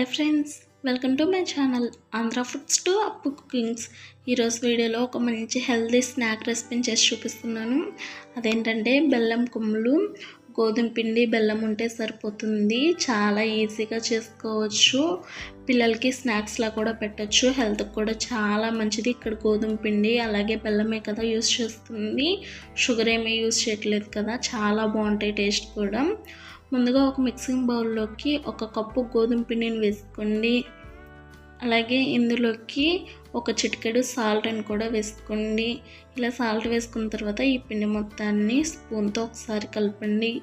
Hello friends welcome to my channel Andhra foods to Appu cookings. ఈరోజు వీడియోలో ఒక మంచి హెల్తీ స్నాక్ రెసిపీని చేసి చూపిస్తున్నాను. అదేంటంటే బెల్లం కొమ్ములు గోధుమ పిండి బెల్లం ఉంటే సరిపోతుంది. చాలా ఈజీగా చేసుకోవచ్చు. పిల్లలకి స్నాక్స్లా కూడా పెట్టచ్చు. హెల్త్కి కూడా చాలా మంచిది. ఇక్కడ గోధుమ పిండి అలాగే బెల్లమే కదా యూస్ చేస్తుంది. షుగర్ ఏమీ యూస్ చేయట్లేదు కదా. చాలా బాగుంటాయి టేస్ట్ కూడా. ముందుగా ఒక మిక్సింగ్ బౌల్లోకి ఒక కప్పు గోధుమ పిండిని వేసుకోండి. అలాగే ఇందులోకి ఒక చిటికెడు సాల్ట్ అని కూడా వేసుకోండి. ఇలా సాల్ట్ వేసుకున్న తర్వాత ఈ పిండి మొత్తాన్ని స్పూన్తో ఒకసారి కలపండి.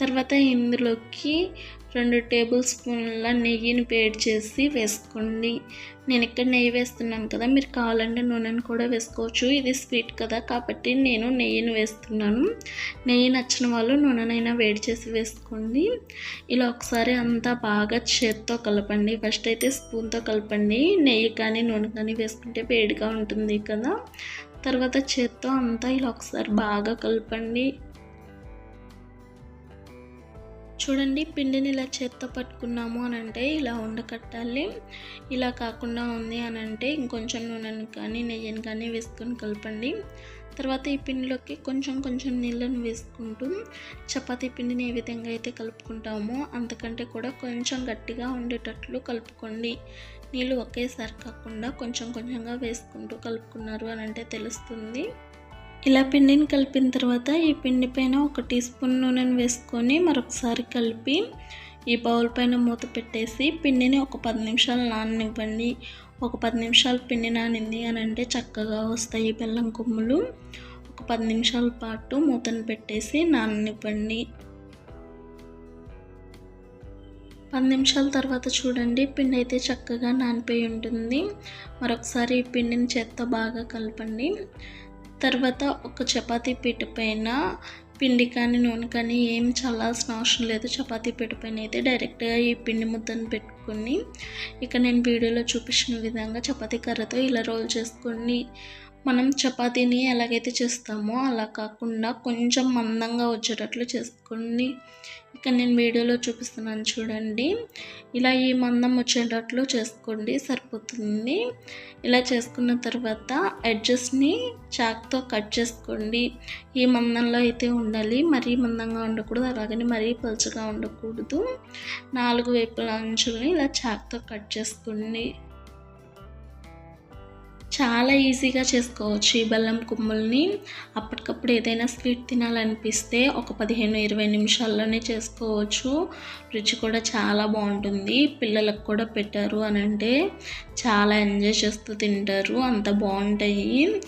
తర్వాత ఇందులోకి రెండు టేబుల్ స్పూన్ల నెయ్యిని వేడి చేసి వేసుకోండి. నేను ఇక్కడ నెయ్యి వేస్తున్నాను కదా మీరు కావాలంటే నూనెను కూడా వేసుకోవచ్చు. ఇది స్వీట్ కదా కాబట్టి నేను నెయ్యిని వేస్తున్నాను. నెయ్యి నచ్చిన వాళ్ళు నూనెనైనా వేడి చేసి వేసుకోండి. ఇలా ఒకసారి అంతా బాగా చేత్తో కలపండి. ఫస్ట్ అయితే స్పూన్తో కలపండి. నెయ్యి కానీ నూనె కానీ వేసుకుంటే వేడిగా ఉంటుంది కదా. తర్వాత చేత్తో అంతా ఇలా ఒకసారి బాగా కలపండి. చూడండి పిండిని ఇలా చేత్తో పట్టుకున్నాము అని అంటే ఇలా ఉండకట్టాలి ఇలా కాకుండా ఉంది అని అంటే ఇంకొంచెం నూనెను కానీ నెయ్యిని కానీ వేసుకొని కలపండి. తర్వాత ఈ పిండిలోకి కొంచెం కొంచెం నీళ్ళను వేసుకుంటూ చపాతీ పిండిని ఏ విధంగా అయితే కలుపుకుంటామో అంతకంటే కూడా కొంచెం గట్టిగా ఉండేటట్లు కలుపుకోండి. నీళ్ళు ఒకేసారి కాకుండా కొంచెం కొంచెంగా వేసుకుంటూ కలుపుకున్నారు అని అంటే తెలుస్తుంది. ఇలా పిండిని కలిపిన తర్వాత ఈ పిండి పైన ఒక టీ స్పూన్ నూనెను వేసుకొని మరొకసారి కలిపి ఈ బౌల్ పైన మూత పెట్టేసి పిండిని ఒక పది నిమిషాలు నాననివ్వండి. ఒక పది నిమిషాలు పిండి నానింది అని అంటే చక్కగా వస్తాయి బెల్లం కొమ్ములు. ఒక పది నిమిషాల పాటు మూతను పెట్టేసి నాననివ్వండి. పది నిమిషాల తర్వాత చూడండి పిండి అయితే చక్కగా నానిపోయి ఉంటుంది. మరొకసారి ఈ పిండిని చేత్తో బాగా కలపండి. తర్వాత ఒక చపాతీ పీట పైన పిండి కానీ నూనె కానీ ఏం చల్లాల్సిన అవసరం లేదు. చపాతీ పీట పైన అయితే డైరెక్ట్గా ఈ పిండి ముద్దను పెట్టుకొని ఇక్కడ నేను వీడియోలో చూపించిన విధంగా చపాతీ కర్రతో ఇలా రోల్ చేసుకొని మనం చపాతీని ఎలాగైతే చేస్తామో అలా కాకుండా కొంచెం మందంగా వచ్చేటట్లు చేసుకొని ఇక్కడ నేను వీడియోలో చూపిస్తున్నాను చూడండి. ఇలా ఈ మందం వచ్చేటట్లు చేసుకోండి సరిపోతుంది. ఇలా చేసుకున్న తర్వాత ఎడ్జెస్ని చాక్తో కట్ చేసుకోండి. ఈ మందంలో అయితే ఉండాలి మరీ మందంగా ఉండకూడదు అలాగని మరీ పలుచగా ఉండకూడదు. నాలుగు వైపుల అంచుల్ని ఇలా చాక్తో కట్ చేసుకోండి. చాలా ఈజీగా చేసుకోవచ్చు ఈ బెల్లం కుమ్ముల్ని. అప్పటికప్పుడు ఏదైనా స్వీట్ తినాలనిపిస్తే ఒక పదిహేను ఇరవై నిమిషాల్లోనే చేసుకోవచ్చు. రుచి కూడా చాలా బాగుంటుంది. పిల్లలకు కూడా పెట్టారు అని అంటే చాలా ఎంజాయ్ చేస్తూ తింటారు. అంత బాగుంటాయి.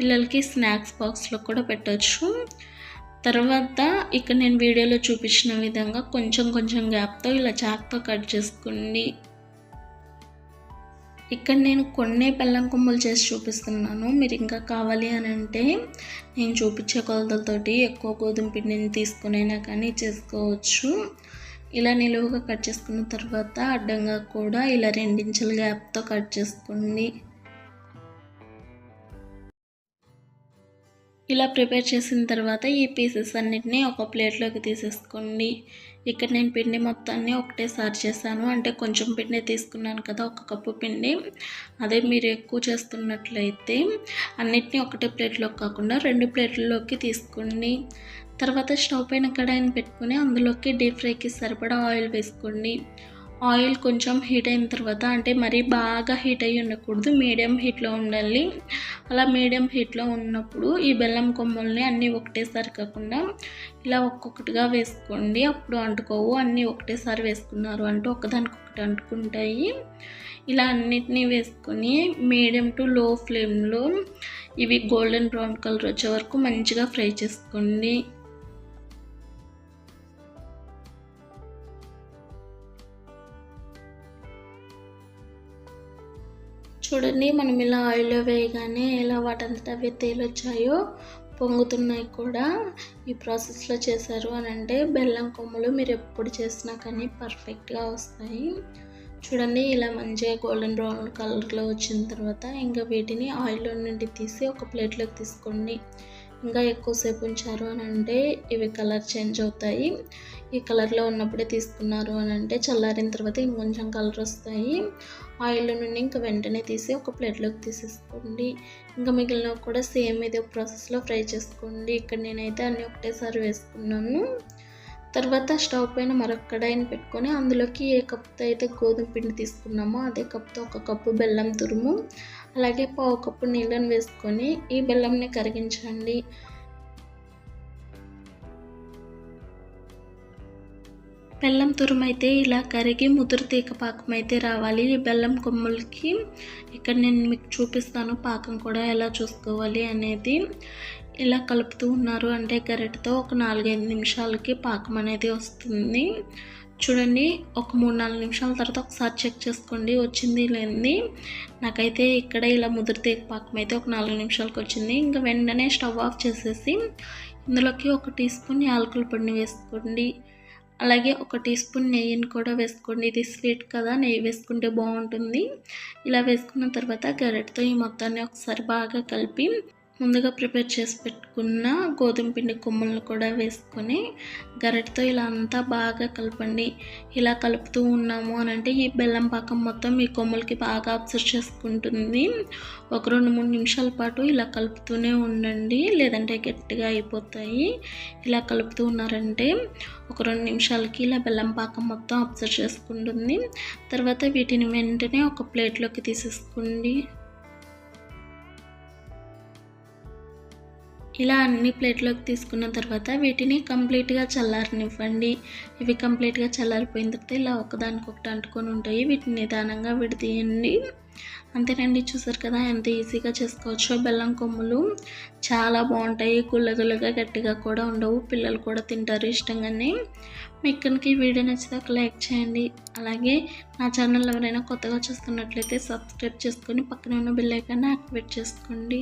పిల్లలకి స్నాక్స్ బాక్స్లో కూడా పెట్టచ్చు. తర్వాత ఇక్కడ నేను వీడియోలో చూపించిన విధంగా కొంచెం కొంచెం గ్యాప్తో ఇలా చాక్తో కట్ చేసుకోండి ఇక్కడ నేను కొన్ని బెల్లం కొమ్ములు చేసి చూపిస్తున్నాను. మీరు ఇంకా కావాలి అని అంటే నేను చూపించే కొలతలతోటి ఎక్కువ గోధుమ పిండిని తీసుకునైనా కానీ చేసుకోవచ్చు. ఇలా నిలువుగా కట్ చేసుకున్న తర్వాత అడ్డంగా కూడా ఇలా రెండించల గ్యాప్తో కట్ చేసుకోండి. ఇలా ప్రిపేర్ చేసిన తర్వాత ఈ పీసెస్ అన్నిటినీ ఒక ప్లేట్లోకి తీసేసుకోండి. ఇక్కడ నేను పిండి మొత్తాన్ని ఒకటేసారి చేశాను. అంటే కొంచెం పిండి తీసుకున్నాను కదా ఒక కప్పు పిండి. అదే మీరు ఎక్కువ చేస్తున్నట్లయితే అన్నిటినీ ఒకటే ప్లేట్లోకి కాకుండా రెండు ప్లేట్లలోకి తీసుకోండి తర్వాత స్టవ్ పైన కడాయిని పెట్టుకుని అందులోకి డీప్ ఫ్రైకి సరిపడా ఆయిల్ వేసుకోండి ఆయిల్ కొంచెం హీట్ అయిన తర్వాత అంటే మరీ బాగా హీట్ అయ్యి ఉండకూడదు. మీడియం హీట్లో ఉండాలి. అలా మీడియం హీట్లో ఉన్నప్పుడు ఈ బెల్లం కొమ్మల్ని అన్నీ ఒకటేసారి కాకుండా ఇలా ఒక్కొక్కటిగా వేసుకోండి. అప్పుడు అంటుకోవు. అన్నీ ఒకటేసారి వేసుకున్నారు అంటే ఒకదానికొకటి అంటుకుంటాయి. ఇలా అన్నిటినీ వేసుకొని మీడియం టు లో ఫ్లేమ్లో ఇవి గోల్డెన్ బ్రౌన్ కలర్ వచ్చే వరకు మంచిగా ఫ్రై చేసుకోండి. చూడండి మనం ఇలా ఆయిల్లో వేయగానే ఎలా వాటంతట అవి తేలొచ్చాయో పొంగుతున్నాయి కూడా. ఈ ప్రాసెస్లో చేశారు అని అంటే బెల్లం కొమ్ములు మీరు ఎప్పుడు చేసినా కానీ పర్ఫెక్ట్గా వస్తాయి. చూడండి ఇలా మంచిగా గోల్డెన్ బ్రౌన్ కలర్లో వచ్చిన తర్వాత ఇంకా వీటిని ఆయిల్లో నుండి తీసి ఒక ప్లేట్లోకి తీసుకోండి. ఇంకా ఎక్కువసేపు ఉంచారు అని అంటే ఇవి కలర్ చేంజ్ అవుతాయి. ఈ కలర్లో ఉన్నప్పుడే తీసుకున్నారు అని అంటే చల్లారిన తర్వాత ఇంకొంచెం కలర్ వస్తాయి. ఆయిల్ నుండి ఇంకా వెంటనే తీసి ఒక ప్లేట్లోకి తీసేసుకోండి. ఇంకా మిగిలినవి కూడా సేమ్ ఇదే ప్రాసెస్లో ఫ్రై చేసుకోండి. ఇక్కడ నేనైతే అన్నీ ఒకటేసారి వేసుకున్నాను. తర్వాత స్టవ్ పైన మరొక కడాయిని పెట్టుకొని అందులోకి ఏ కప్తో అయితే గోధుమ పిండి తీసుకున్నామో అదే కప్తో ఒక కప్పు బెల్లం తురుము అలాగే పావు కప్పు నీళ్ళని వేసుకొని ఈ బెల్లంని కరిగించండి. బెల్లం తురుము అయితే ఇలా కరిగి ముదురు తీగ పాకం అయితే రావాలి. ఈ బెల్లం కొమ్ములకి ఇక్కడ నేను మీకు చూపిస్తాను పాకం కూడా ఎలా చూసుకోవాలి అనేది. ఇలా కలుపుతూ ఉన్నారు. అంటే గరిటతో ఒక నాలుగైదు నిమిషాలకి పాకం అనేది వస్తుంది. చూడండి ఒక మూడు నాలుగు నిమిషాల తర్వాత ఒకసారి చెక్ చేసుకోండి. వచ్చింది లేనిది. నాకైతే ఇక్కడ ఇలా ముదిరితే పాకం అయితే ఒక నాలుగు నిమిషాలకు వచ్చింది. ఇంకా వెంటనే స్టవ్ ఆఫ్ చేసేసి ఇందులోకి ఒక టీ స్పూన్ యాలకుల పొడిని వేసుకోండి. అలాగే ఒక టీ స్పూన్ నెయ్యిని కూడా వేసుకోండి. ఇది స్వీట్ కదా నెయ్యి వేసుకుంటే బాగుంటుంది. ఇలా వేసుకున్న తర్వాత గరెట్తో ఈ మొత్తాన్ని ఒకసారి బాగా కలిపి ముందుగా ప్రిపేర్ చేసి పెట్టుకున్న గోధుమ పిండి కొమ్మలను కూడా వేసుకొని గరిటతో ఇలా అంతా బాగా కలపండి. ఇలా కలుపుతూ ఉన్నాము అని అంటే ఈ బెల్లం పాకం మొత్తం ఈ కొమ్మలకి బాగా అబ్జర్వ్ చేసుకుంటుంది. ఒక రెండు మూడు నిమిషాల పాటు ఇలా కలుపుతూనే ఉండండి. లేదంటే గట్టిగా అయిపోతాయి. ఇలా కలుపుతూ ఉన్నారంటే ఒక రెండు నిమిషాలకి ఇలా బెల్లం పాకం మొత్తం అబ్జర్వ్ చేసుకుంటుంది. తర్వాత వీటిని వెంటనే ఒక ప్లేట్లోకి తీసేసుకోండి. ఇలా అన్ని ప్లేట్లోకి తీసుకున్న తర్వాత వీటిని కంప్లీట్గా చల్లారనివ్వండి. ఇవి కంప్లీట్గా చల్లారిపోయిన తర్వాత ఇలా ఒకదానికొకటి అంటుకొని ఉంటాయి. వీటిని నిదానంగా విడదీయండి. అంతేనండి చూసారు కదా ఎంత ఈజీగా చేసుకోవచ్చో. బెల్లం కొమ్ములు చాలా బాగుంటాయి. గుల్లగుల్లగా గట్టిగా కూడా ఉండవు. పిల్లలు కూడా తింటారు ఇష్టంగానే. మీకు కనుక ఈ వీడియో నచ్చితే ఒక లైక్ చేయండి. అలాగే నా ఛానల్ ఎవరైనా కొత్తగా చూస్తున్నట్లయితే సబ్స్క్రైబ్ చేసుకొని పక్కన ఉన్న బిల్ ఐకాన్ని యాక్టివేట్ చేసుకోండి.